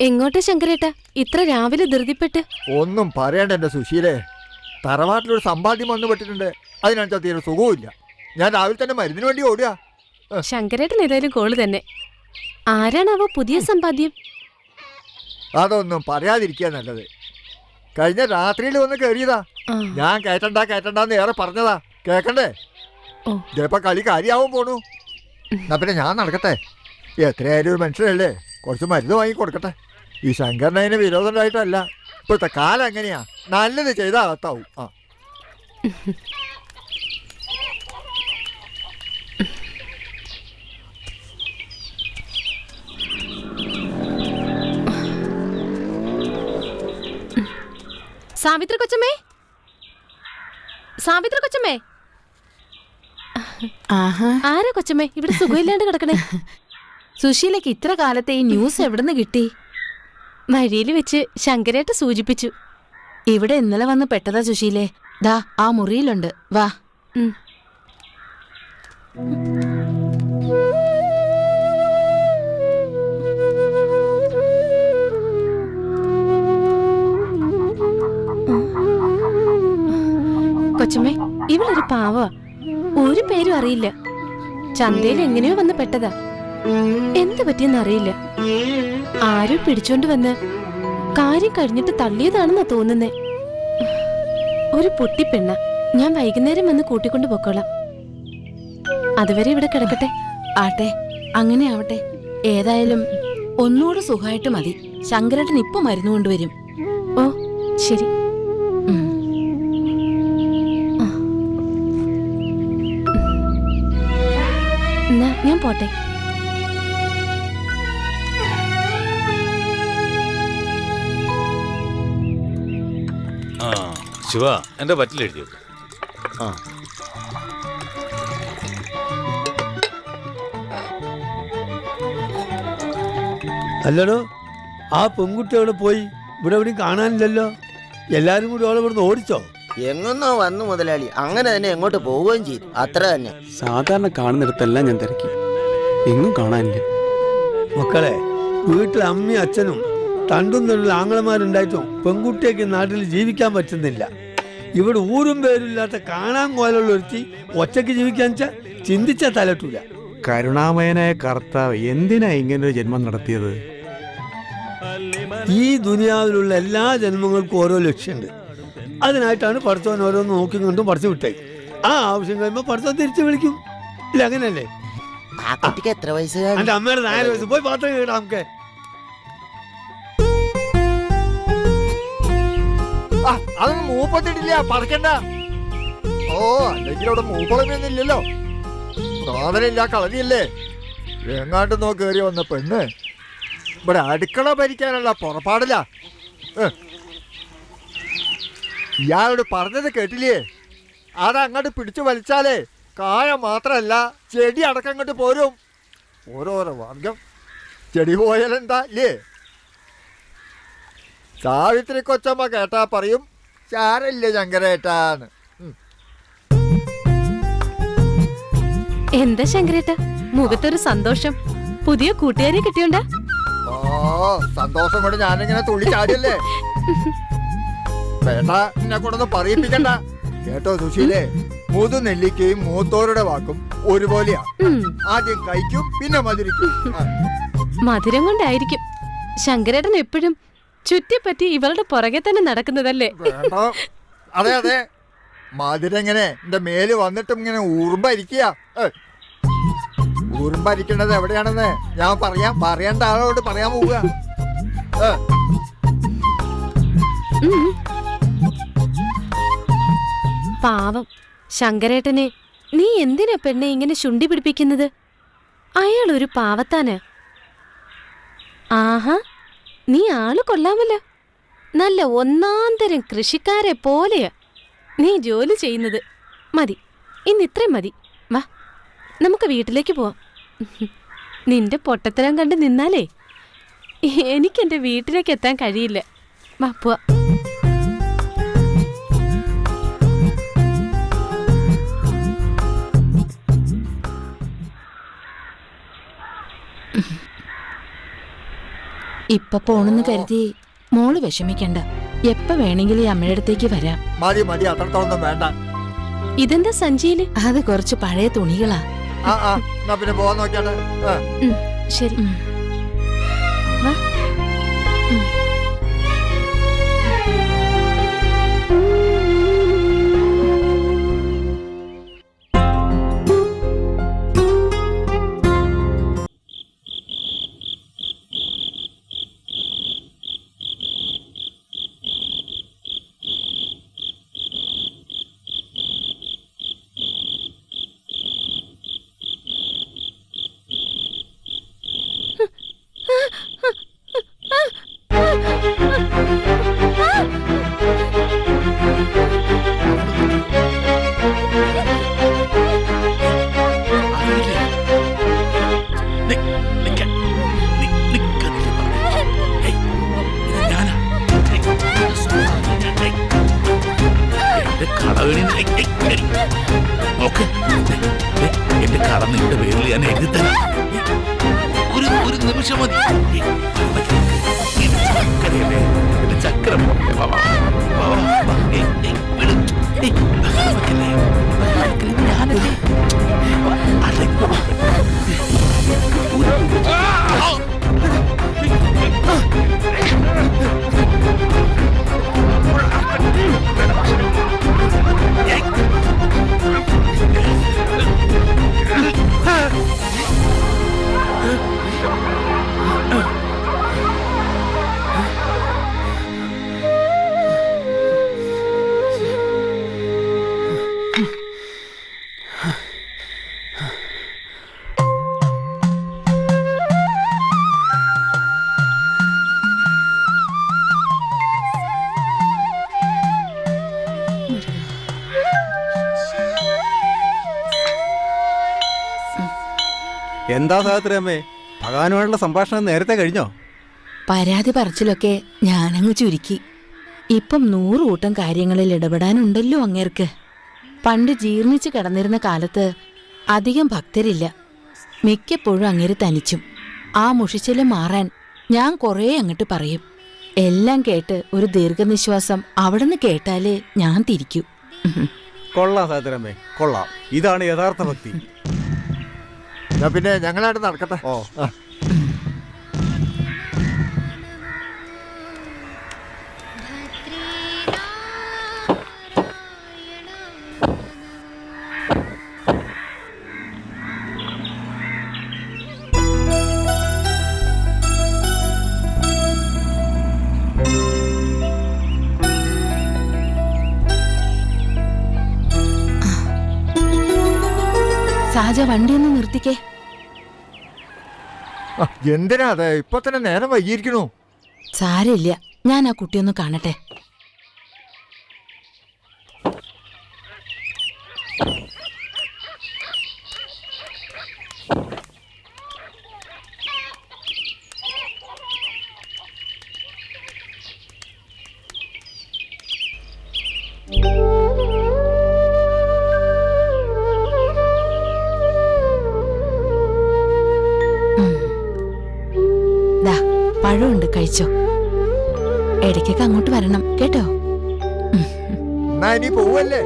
എങ്ങോട്ടാ ശങ്കരേട്ട? ഇത്ര രാവിലെ ധൃതിപ്പെട്ട്. ഒന്നും പറയണ്ട എന്റെ സുശീലേ. തറവാട്ടിലൊരു സമ്പാദ്യം വന്നു പെട്ടിട്ടുണ്ട്. അതിനനുസരിച്ച് തീരെ സുഖവുമില്ല. ഞാൻ രാവിലെ തന്നെ മരുന്നിന് വേണ്ടി ഓടുക. ശങ്കരേട്ടൻ ഏതായാലും കോൾ തന്നെ. ആരാണാവോ പുതിയ സമ്പാദ്യം? അതൊന്നും പറയാതിരിക്കുക നല്ലത്. കഴിഞ്ഞ രാത്രിയിൽ വന്ന് കയറിയതാ ഞാൻ കയറ്റണ്ട കയറ്റണ്ടെന്ന് ഏറെ പറഞ്ഞതാ. കേക്കണ്ടേ? ചിലപ്പോ കളി കാര്യാവും പോണു. എന്നാ പിന്നെ ഞാൻ നടക്കട്ടെ. എത്രയായാലും ഒരു മനുഷ്യനല്ലേ? കുറച്ച് മരുന്ന് വാങ്ങി കൊടുക്കട്ടെ. ഈ ശങ്കരന് അതിന് വിരോധം ഉണ്ടായിട്ടല്ല ഇപ്പോഴത്തെ കാലം എങ്ങനെയാ? നല്ലത് ചെയ്താൽ അകത്താവും. ആ. സാവിത്രി കൊച്ചമ്മേ? സാവിത്രി കൊച്ചമ്മേ? ആരാ കൊച്ചമ്മേ? ഇവിടെ സുഖമില്ലാണ്ട് കിടക്കണേ. സുശീലയ്ക്ക് ഇത്ര കാലത്തെ ഈ ന്യൂസ് എവിടുന്ന് കിട്ടി? വഴിയിൽ വെച്ച് ശങ്കരേട്ട സൂചിപ്പിച്ചു. ഇവിടെ ഇന്നലെ വന്ന് പെട്ടതാ സുശീലേ. ദാ ആ മുറിയിലുണ്ട്. വാ. കൊച്ചുമേ കൊച്ചമ്മേ ഇവളൊരു പാവ. ഒരു പേരും അറിയില്ല. ചന്തയിൽ എങ്ങനെയോ വന്ന് പെട്ടതാ. എന്ത് പറ്റിയെന്ന് അറിയില്ല ആരോ പിടിച്ചോണ്ട് വന്ന് കാര്യം കഴിഞ്ഞിട്ട് തള്ളിയതാണെന്നാ തോന്നുന്നേ. ഒരു പൊട്ടിപ്പെണ്ണ. ഞാൻ വൈകുന്നേരം വന്ന് കൂട്ടിക്കൊണ്ട് പൊക്കോളാം. അതുവരെ ഇവിടെ കിടക്കട്ടെ. ആട്ടെ അങ്ങനെ ആവട്ടെ. ഏതായാലും ഒന്നുകൂടെ സുഖമായിട്ട് മതി. ശങ്കരേട്ടൻ ഇപ്പൊ മരുന്ന് കൊണ്ടുവരും. ഓ ശരി. ഞാൻ പോട്ടെ. ശിവ എന്റെ പറ്റിലെഴുതി ആ. അല്ലടോ ആ പെൺകുട്ടി അവിടെ പോയി ഇവിടെ എവിടെയും കാണാനില്ലല്ലോ. എല്ലാരും കൂടി അവളെ ഇവിടുന്ന് ഓടിച്ചോ? എങ്ങനോ വന്നു മുതലാളി. അങ്ങനെ തന്നെ എങ്ങോട്ട് പോവുകയും ചെയ്തു. അത്ര തന്നെ. സാധാരണ കാണുന്നിടത്തെല്ലാം ഞാൻ തിരക്കി. എങ്ങും കാണാനില്ല. മക്കളെ വീട്ടിൽ അമ്മയും അച്ഛനും തണ്ടും തൊഴിൽ ആങ്ങളമാരുണ്ടായിട്ടും പെൺകുട്ടിയൊക്കെ നാട്ടിൽ ജീവിക്കാൻ പറ്റുന്നില്ല. ഇവിടെ ഊരും പേരില്ലാത്ത കാണാൻ കോലുള്ള ഒരുത്തി ഒറ്റയ്ക്ക് ജീവിക്കാൻ വെച്ചാൽ ചിന്തിച്ചാൽ തലട്ടൂല. കരുണാമയനായ കർത്താവ് എന്തിനാ ഇങ്ങനെ ഒരു ജന്മം നടത്തിയത്? ഈ ദുനിയാവിലുള്ള എല്ലാ ജന്മങ്ങൾക്കും ഓരോ ലക്ഷ്യമുണ്ട് അതിനായിട്ടാണ് പഠിച്ചവൻ ഓരോന്ന് നോക്കി കണ്ടും പഠിച്ചു വിട്ടേ ആ ആവശ്യം കഴിയുമ്പോൾ പഠിച്ചവൻ തിരിച്ചു വിളിക്കും. ഇല്ല അങ്ങനെയല്ലേ? ആ എത്ര വയസ്സ് അമ്മയുടെ നാല് വയസ്സ്. പോയി പാത്രം കേട്ടാ നമുക്ക്. അതൊന്നും മൂപ്പത്തിട്ടില്ല പറക്കണ്ട. ഓ അല്ലെങ്കിൽ അവിടെ മൂപ്പളമൊന്നും ഇല്ലല്ലോ സാധനമില്ല കളരിയല്ലേ? എങ്ങാണ്ട് നോ കയറി വന്ന പെണ്ണ്. ഇവിടെ അടുക്കള ഭരിക്കാനുള്ള പുറപ്പാടില്ല. ഇയാളോട് പറഞ്ഞത് കേട്ടില്ലേ? അതങ്ങോട്ട് പിടിച്ചു വലിച്ചാലേ കായ മാത്രല്ല ചെടി അടക്കം അങ്ങോട്ട് പോരും. ഓരോരോ വർഗം. ചെടി പോയാലെന്താ ഇല്ലേ? സാവിത്രി കൊച്ചമ്മ കേട്ടാ പറയും ചാരല്ല ശങ്കരേട്ടാന്ന് എന്താ ശങ്കരേട്ട? മുഖത്തൊരു സന്തോഷം. പുതിയ കൂട്ടുകാരെ കിട്ടിയോണ്ടാ? ഓ സന്തോഷം കൊണ്ട് ഞാനിങ്ങനെ തുള്ളി ചാടിയല്ലേ? വേണ്ട എന്നെ കൊണ്ടൊന്ന് പറയിപ്പിക്കണ്ട. കേട്ടോ സുശീലേ മൂതു നെല്ലിക്കയും മൂത്തോരുടെ വാക്കും ഒരുപോലെയാ. ആദ്യം കഴിക്കും പിന്നെ മധുരിക്കും. മധുരം കൊണ്ടായിരിക്കും. ശങ്കരേട്ടൻ എപ്പോഴും ചുറ്റിപ്പറ്റി ഇവളുടെ പുറകെ തന്നെ നടക്കുന്നതല്ലേ? അതെ അതെ. മധുരങ്ങനെ എന്റെ മേൽ വന്നിട്ടും ഇങ്ങനെ ഊർമ്പരിക്കുക ഊർമ്പരിക്കേണ്ടത് എവിടെയാണെന്ന് ഞാൻ പറയാം. പറയേണ്ട ആളോട് പറയാൻ പോവുക. പാവം. ശങ്കരേട്ടനെ നീ എന്തിനാ പെണ്ണെ ഇങ്ങനെ ശുണ്ടി പിടിപ്പിക്കുന്നത് അയാൾ ഒരു പാവത്താന്. ആഹാ. നീ ആൾ കൊള്ളാമല്ലോ. നല്ല ഒന്നാന്തരം കൃഷിക്കാരെ പോലെയാ. നീ ജോലി ചെയ്യുന്നത്. മതി ഇന്ന് ഇത്രയും മതി. വാ നമുക്ക് വീട്ടിലേക്ക് പോവാം. നിന്റെ പൊട്ടത്തരം കണ്ട് നിന്നാലേ എനിക്കെന്റെ വീട്ടിലേക്ക് എത്താൻ കഴിയില്ല. വാ പോവാ. ഇപ്പൊ പോണെന്ന് കരുതി മോൾ വിഷമിക്കണ്ട. എപ്പ വേണമെങ്കിലും ഈ അമ്മയുടെ അടുത്തേക്ക് വരാം. മതി മതി അത്രത്തോളം വേണ്ട. ഇതെന്താ സഞ്ചിയിൽ അത് കുറച്ച് പഴയ തുണികളാ. ആ ആ എന്നാ പിന്നെ പോവാൻ നോക്കിയാട്ടെ. ആ. ശരി. ഉം. എന്റെ കട നിന്റെ പേരിൽ ഞാൻ എഴുതി ഒരു ഒരു നിമിഷം മതി. ചക്കരയല്ലേ ഇത് ചക്കര പോലെ. എന്താ സാഹത്രയമ്മേ ഭഗവാനുമായിട്ടുള്ള സംഭാഷണം നേരത്തെ കഴിഞ്ഞോ? പരാതി പറച്ചിലൊക്കെ ഞാനങ്ങ് ചുരുക്കി. ഇപ്പം നൂറ് കൂട്ടം കാര്യങ്ങളിൽ ഇടപെടാനുണ്ടല്ലോ അങ്ങേർക്ക്. പണ്ട് ജീർണിച്ച് കിടന്നിരുന്ന കാലത്ത് അധികം ഭക്തരില്ല. മിക്കപ്പോഴും അങ്ങേര് തനിച്ചും. ആ മുഷിച്ചിൽ മാറാൻ ഞാൻ കുറേ അങ്ങോട്ട് പറയും. എല്ലാം കേട്ട് ഒരു ദീർഘനിശ്വാസം അവിടുന്ന് കേട്ടാലേ ഞാൻ തിരിക്കൂ. കൊള്ളാം കൊള്ളാം. ഇതാണ് യഥാർത്ഥ ഭക്തി. പിന്നെ ഞങ്ങളായിട്ട് നടക്കട്ടെ. ഓ. ആ സാജ വണ്ടി ഒന്ന് നിർത്തിക്കേ എന്തിനാ അതെ? ഇപ്പൊ തന്നെ നേരം വൈകിയിരിക്കണു സാരമില്ല. ഞാൻ ആ കുട്ടിയൊന്ന് കാണട്ടെ. കഴിച്ചോ ഇടയ്ക്കൊക്കെ അങ്ങോട്ട് വരണം. കേട്ടോ? പോവല്ലേ?